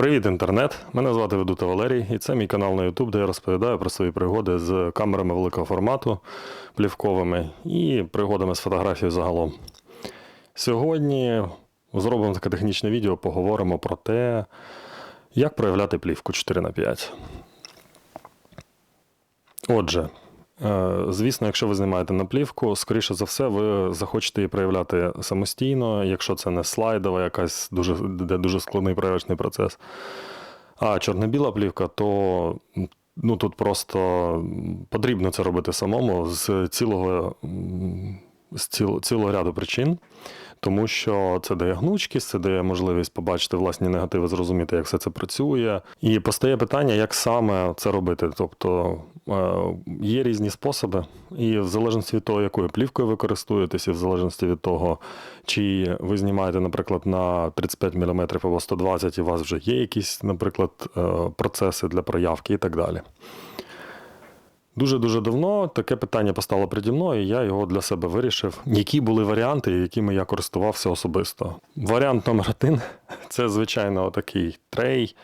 Привіт, інтернет! Мене звати Ведута Валерій, і це мій канал на YouTube, де я розповідаю про свої пригоди з камерами великого формату, плівковими і пригодами з фотографією загалом. Сьогодні зробимо таке технічне відео, поговоримо про те, як проявляти плівку 4 на 5 Отже, звісно, якщо ви знімаєте наплівку, скоріше за все, ви захочете її проявляти самостійно, якщо це не слайдова, якась дуже, де дуже складний проявочний процес. А чорно-біла плівка, то ну, тут просто потрібно це робити самому з цілого, з ціл, цілого ряду причин. Тому що це дає гнучкість, це дає можливість побачити власні негативи, зрозуміти, як все це працює. І постає питання, як саме це робити. Тобто е, є різні способи, і в залежності від того, якою плівкою ви користуєтесь, і в залежності від того, чи ви знімаєте, наприклад, на 35 мм або 120, і у вас вже є якісь, наприклад, е, процеси для проявки і так далі. Дуже-дуже давно таке питання постало переді мною, і я його для себе вирішив. Які були варіанти, якими я користувався особисто? Варіант номер один це, звичайно, такий трей,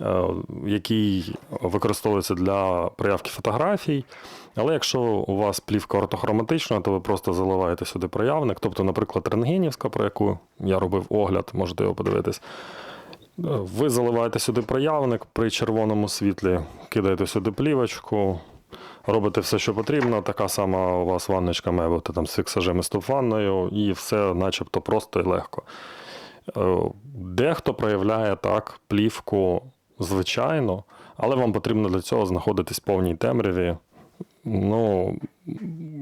е, який використовується для проявки фотографій. Але якщо у вас плівка ортохроматична, то ви просто заливаєте сюди проявник. Тобто, наприклад, рентгенівська, про яку я робив огляд, можете його подивитись. Ви заливаєте сюди проявник при червоному світлі, кидаєте сюди плівочку, робите все, що потрібно. Така сама у вас ванночка має бути там з фіксажем і стоп-ванною, і все начебто просто і легко. Е, Дехто проявляє так плівку звичайно, але вам потрібно для цього знаходитись в повній темряві. Ну,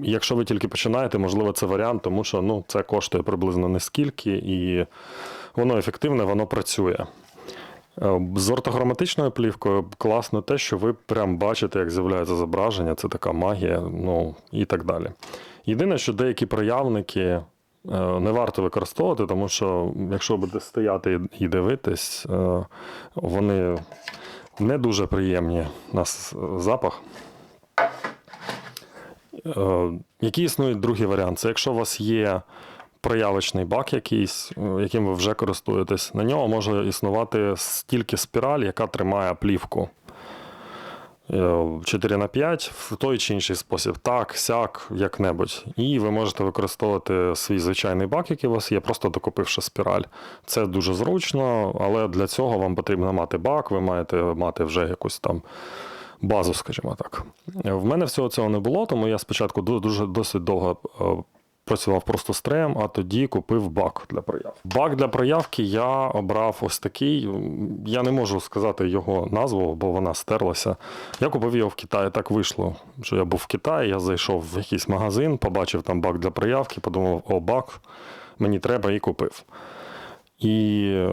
якщо ви тільки починаєте, можливо, це варіант, тому що ну, це коштує приблизно не скільки, і воно ефективне, воно працює. Е, З ортохроматичною плівкою класно те, що ви прям бачите, як з'являється зображення, це така магія, ну і так далі. Єдине, що деякі проявники е, не варто використовувати, тому що якщо будете стояти і дивитись, е, вони не дуже приємні на запах. Який існує другий варіант? Це якщо у вас є проявочний бак якийсь, е, яким ви вже користуєтесь, на нього може існувати стільки спіраль, яка тримає плівку. Е, 4 на 5 в той чи інший спосіб, так, сяк, як-небудь. І ви можете використовувати свій звичайний бак, який у вас є, просто докупивши спіраль. Це дуже зручно, але для цього вам потрібно мати бак, ви маєте мати вже якусь там базу, скажімо так. Е, В мене всього цього не було, тому я спочатку дуже досить довго е, працював просто з треєм, а тоді купив бак для прояв. Бак для проявки я обрав ось такий. Я не можу сказати його назву, бо вона стерлася. Я купив його в Китаї. Так вийшло, що я був в Китаї, я зайшов в якийсь магазин, побачив там бак для проявки, подумав, о, бак, мені треба і купив. І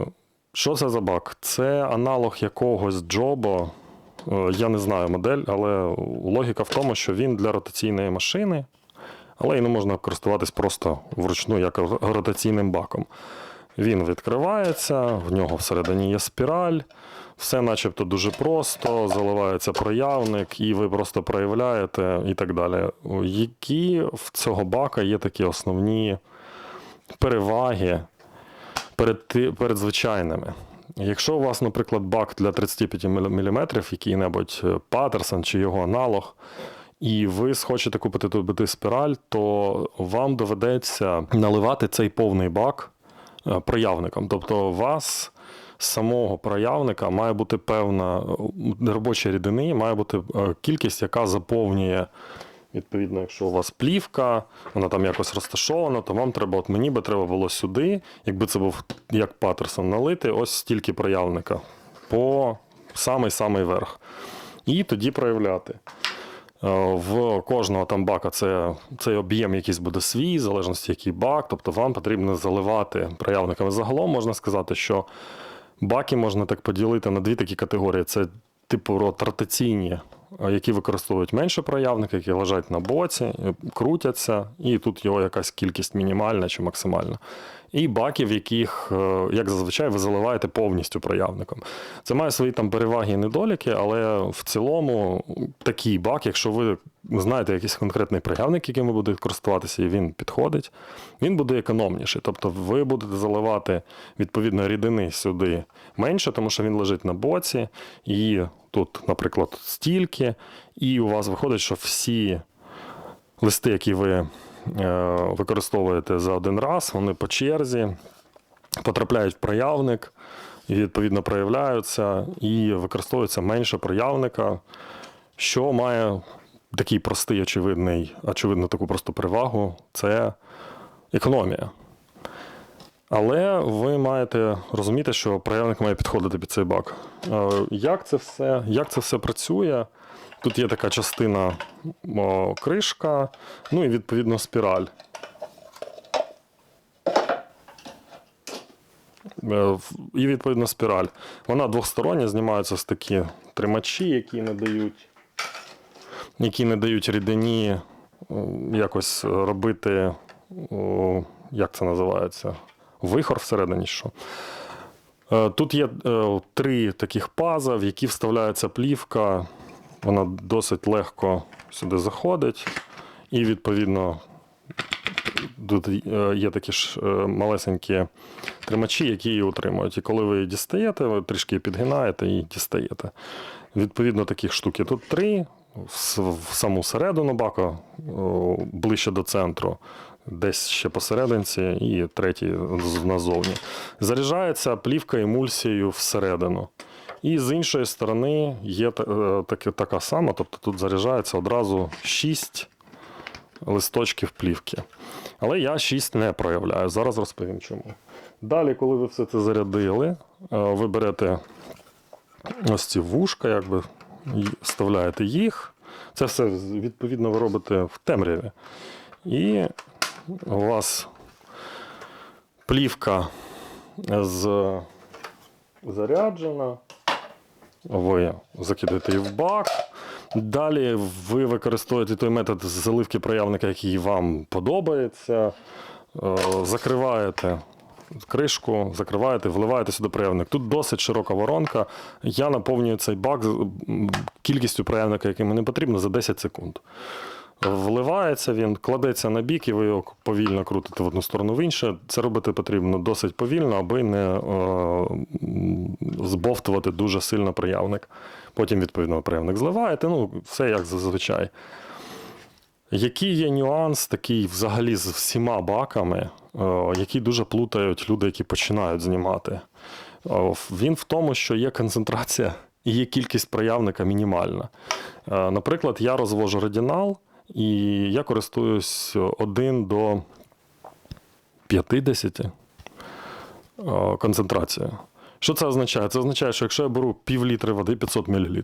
що це за бак? Це аналог якогось джобо. Е, Я не знаю модель, але логіка в тому, що він для ротаційної машини, але і не можна користуватись просто вручну як ротаційним баком. Він відкривається, в нього всередині є спіраль, все начебто дуже просто, заливається проявник, і ви просто проявляєте і так далі. Які в цього бака є такі основні переваги перед, перед звичайними? Якщо у вас, наприклад, бак для 35 мм, який-небудь Паттерсон чи його аналог, і ви схочете купити тут спіраль, то вам доведеться наливати цей повний бак е, проявником. Тобто у вас самого проявника має бути певна е, робоча рідини, має бути е, кількість, яка заповнює. Відповідно, якщо у вас плівка, вона там якось розташована, то вам треба, от мені би треба було сюди, якби це був як Паттерсон налити, ось стільки проявника по самий-самий верх. І тоді проявляти. Е, В кожного там бака це, цей об'єм якийсь буде свій, в залежності який бак. Тобто вам потрібно заливати проявниками. Загалом можна сказати, що баки можна так поділити на дві такі категорії: це типу рот ротаційні, е, які використовують менше проявники, які лежать на боці, крутяться, і тут його якась кількість мінімальна чи максимальна. І баки, в яких, е, як зазвичай, ви заливаєте повністю проявником. Це має свої там переваги і недоліки, але в цілому такий бак, якщо ви знаєте якийсь конкретний проявник, яким ви будете користуватися, і він підходить, він буде економніший. Тобто ви будете заливати відповідно рідини сюди менше, тому що він лежить на боці, і тут, наприклад, стільки, і у вас виходить, що всі листи, які ви використовуєте за один раз, вони по черзі потрапляють в проявник, відповідно проявляються, і використовується менше проявника, що має такий простий, очевидний, очевидно, таку просту перевагу це економія. Але ви маєте розуміти, що проявник має підходити під цей бак. Е, Як це все, як це все працює? Тут є така частина о, кришка, ну і відповідно спіраль. Е, І відповідно спіраль. Вона двостороння, знімаються з такі тримачі, які не дають, які не дають рідині якось робити, о, як це називається? Вихор всередині що. Е, Тут є е, три таких паза, в які вставляється плівка. Вона досить легко сюди заходить. І, відповідно, е, є такі ж е, малесенькі тримачі, які її утримують. І коли ви її дістаєте, ви трішки підгинаєте і дістаєте. Відповідно, таких штук тут три. В саму середину бака, ближче до центру, десь ще посерединці, і третій назовні. Заряджається плівка емульсією всередину. І з іншої сторони є е, таки- така сама, тобто тут заряджається одразу 6 листочків плівки. Але я 6 не проявляю. Зараз розповім чому. Далі, коли ви все це зарядили, е, ви берете ось ці вушка, якби вставляєте їх. Це все відповідно ви робите в темряві. І у вас плівка з заряджена. Ви закидаєте її в бак. Далі ви використовуєте той метод заливки проявника, який вам подобається. Е, Закриваєте кришку, закриваєте, вливаєте сюди проявник. Тут досить широка воронка. Я наповнюю цей бак кількістю проявника, який мені потрібно, за 10 секунд. Вливається він, кладеться на бік, і ви його повільно крутите в одну сторону в іншу. Це робити потрібно досить повільно, аби не е, збовтувати дуже сильно проявник. Потім, відповідно, проявник зливаєте. Ну, все як зазвичай. Який є нюанс такий взагалі з всіма баками, е, які дуже плутають люди, які починають знімати? Е, Він в тому, що є концентрація і є кількість проявника мінімальна. Е, Наприклад, я розвожу радінал, і я користуюсь 1 до 50 е, концентрацією. Що це означає? Це означає, що якщо я беру пів літри води 500 мл,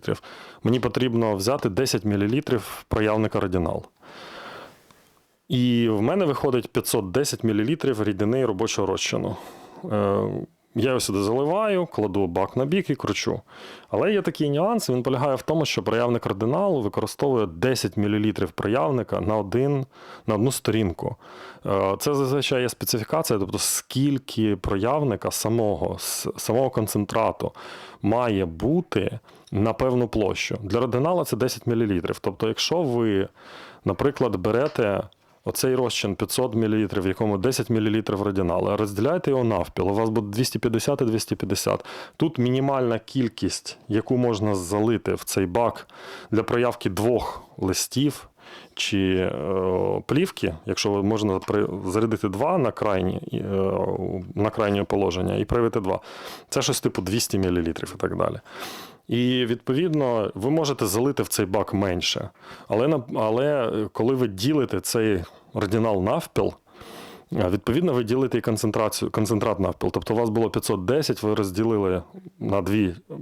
мені потрібно взяти 10 мл проявника радінал. І в мене виходить 510 мл рідини робочого розчину. Я його сюди заливаю, кладу бак на бік і кручу. Але є такий нюанс, він полягає в тому, що проявник радиналу використовує 10 мл проявника на, один, на одну сторінку. Е, Це зазвичай є специфікація, тобто скільки проявника самого, самого концентрату має бути на певну площу. Для радинала це 10 мл. Тобто, якщо ви, наприклад, берете оцей розчин 500 мл, в якому 10 мл радіналу, а розділяєте його навпіл, у вас буде 250 і 250. Тут мінімальна кількість, яку можна залити в цей бак для проявки двох листів чи е, плівки, якщо можна зарядити два на крайні, е, на крайнє положення і проявити два. Це щось типу 200 мл і так далі. І відповідно ви можете залити в цей бак менше. Але, але е, коли ви ділите цей радінал навпіл, Відповідно, ви ділите і концентрацію, концентрат навпіл. Тобто у вас було 510, ви розділили на 2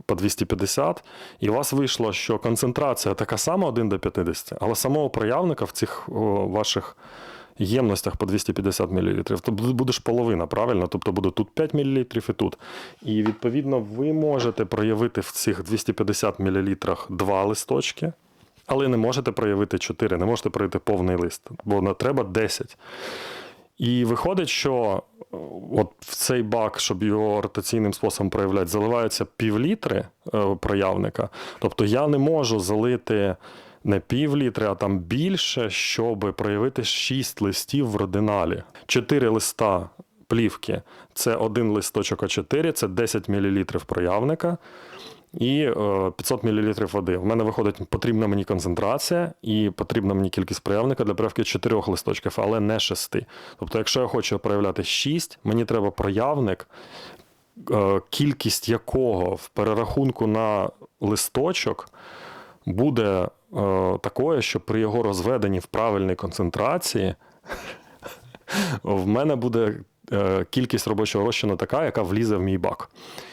по 250, і у вас вийшло, що концентрація така сама 1 до 50, але самого проявника в цих ваших ємностях по 250 мл. То буде ж половина, правильно? Тобто буде тут 5 мл і тут. І відповідно ви можете проявити в цих 250 мл два листочки. Але не можете проявити 4, не можете проявити повний лист, бо на треба 10. І виходить, що от в цей бак, щоб його ротаційним способом проявляти, заливаються півлітри е, проявника. Тобто я не можу залити не пів літри, а там більше, щоб проявити 6 листів в родиналі. 4 листа плівки це один листочок А4, це 10 мл проявника і е, 500 мл води. В мене виходить, потрібна мені концентрація і потрібна мені кількість проявника для проявки 4 листочків, але не 6. Тобто, якщо я хочу проявляти 6, мені треба проявник, е, кількість якого в перерахунку на листочок буде е, такою, що при його розведенні в правильній концентрації в мене буде кількість робочого розчину така, яка влізе в мій бак.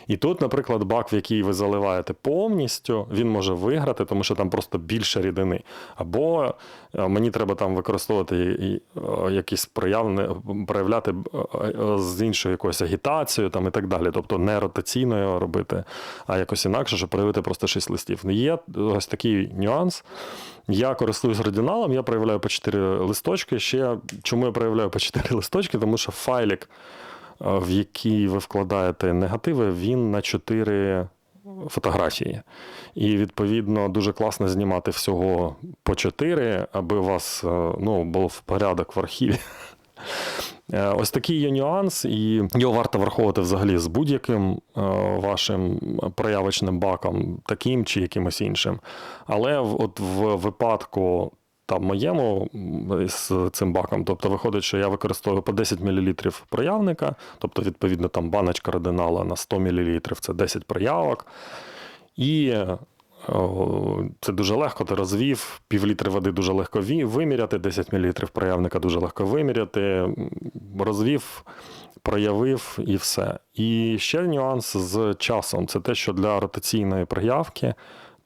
І тут, наприклад, бак, в який ви заливаєте повністю, він може виграти, тому що там просто більше рідини. Або е, мені треба там використовувати е, якісь проявне, проявляти е, е, з іншою якоюсь агітацією там, і так далі. Тобто не ротаційно його робити, а якось інакше, щоб проявити просто 6 листів. Є ось такий нюанс. Я користуюсь радіналом, я проявляю по 4 листочки. Ще чому я проявляю по 4 листочки? Тому що файлик, в який ви вкладаєте негативи, він на 4 фотографії. І відповідно дуже класно знімати всього по 4, аби у вас е, ну, був порядок в архіві. Е, Ось такий є нюанс, і його варто враховувати взагалі з будь-яким е, вашим проявочним баком, таким чи якимось іншим. Але от в випадку там моєму з цим баком, тобто виходить, що я використовую по 10 мл проявника, тобто, відповідно, там баночка радинала на 100 мл це 10 проявок. І це дуже легко, ти розвів, півлітри води дуже легко виміряти, 10 мл проявника дуже легко виміряти, розвів, проявив і все. І ще нюанс з часом це те, що для ротаційної проявки,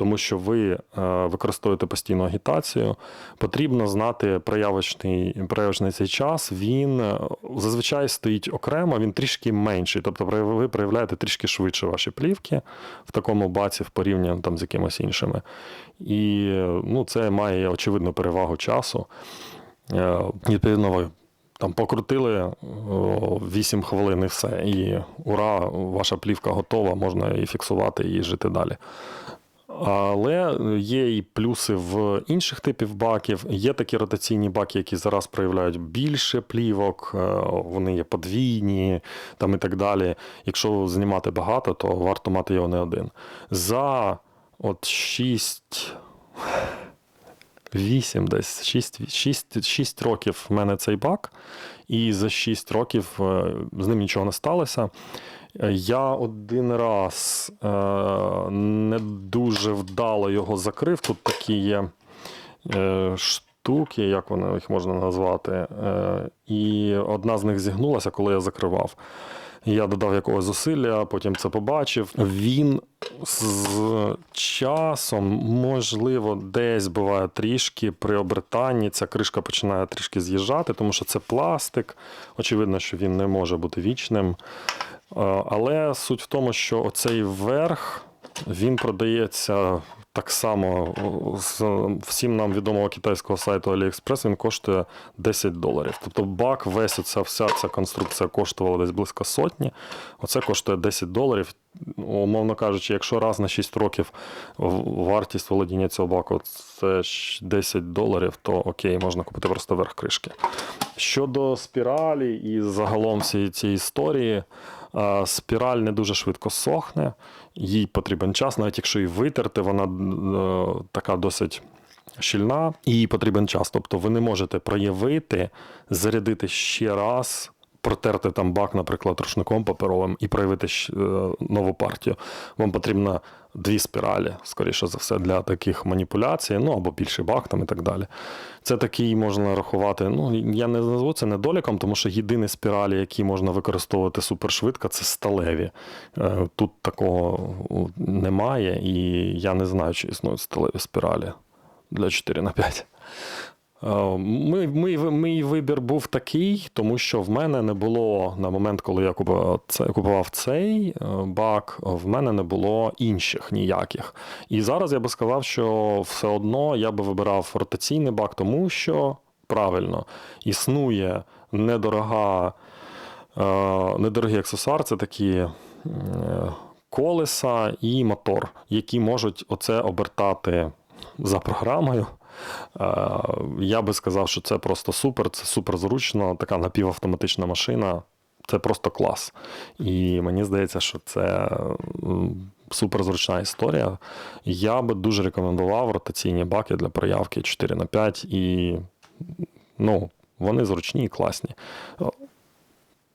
тому що ви е, використовуєте постійну агітацію, потрібно знати проявочний, проявочний цей час. Він е, зазвичай стоїть окремо, він трішки менший. Тобто ви проявляєте трішки швидше ваші плівки в такому баці в порівнянні там, з якимось іншими. І ну, це має очевидну перевагу часу. Е, Відповідно, ви там покрутили 8 хвилин і все. І ура, ваша плівка готова, можна і фіксувати і жити далі. Але є і плюси в інших типів баків. Є такі ротаційні баки, які зараз проявляють більше плівок, е, вони є подвійні там і так далі. Якщо знімати багато, то варто мати його не один. За от 6. 8 десь 6, 6, 6 років в мене цей бак, і за 6 років е, з ним нічого не сталося. Е, Я один раз е, не дуже вдало його закрив. Тут такі є е, штуки, як вони їх можна назвати. Е, і одна з них зігнулася, коли я закривав. Я додав якогось зусилля, потім це побачив. Він з часом, можливо, десь буває трішки при обертанні ця кришка починає трішки з'їжджати, тому що це пластик. Очевидно, що він не може бути вічним. Е, Але суть в тому, що оцей верх він продається так само з всім нам відомого китайського сайту AliExpress, він коштує 10 доларів. Тобто бак, весь оця вся ця конструкція коштувала десь близько сотні. Оце коштує 10 доларів. Умовно кажучи, якщо раз на 6 років вартість володіння цього баку це 10 доларів, то окей, можна купити просто верх кришки. Щодо спіралі і загалом всієї цієї історії, е, спіраль не дуже швидко сохне, їй потрібен час, навіть якщо її витерти, вона е, така досить щільна, і їй потрібен час. Тобто ви не можете проявити, зарядити ще раз. Протерти там бак, наприклад, рушником паперовим і проявити е, нову партію. Вам потрібно дві спіралі, скоріше за все, для таких маніпуляцій, ну або більший бак там і так далі. Це такий можна рахувати. Ну, я не назву це недоліком, тому що єдині спіралі, які можна використовувати супершвидко, це сталеві. Е, Тут такого немає, і я не знаю, чи існують сталеві спіралі для 4 на 5. Е, Мій, мій, мій вибір був такий, тому що в мене не було на момент, коли я купував, цей е, бак, в мене не було інших ніяких. І зараз я би сказав, що все одно я би вибирав ротаційний бак, тому що правильно існує недорога Е, Недорогий аксесуар це такі колеса і мотор, які можуть оце обертати за програмою. Е, Я би сказав, що це просто супер, це супер зручно, така напівавтоматична машина. Це просто клас. І мені здається, що це суперзручна історія. Я би дуже рекомендував ротаційні баки для проявки 4 на 5 і ну, вони зручні і класні.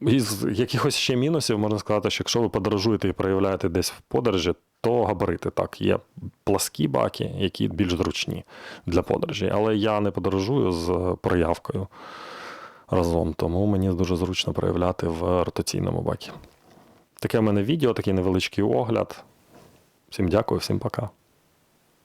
Із якихось ще мінусів можна сказати, що якщо ви подорожуєте і проявляєте десь в подорожі, то габарити так. Є пласкі баки, які більш зручні для подорожі. Але я не подорожую з проявкою разом, тому мені дуже зручно проявляти в ротаційному бакі. Таке в мене відео, такий невеличкий огляд. Всім дякую, всім пока.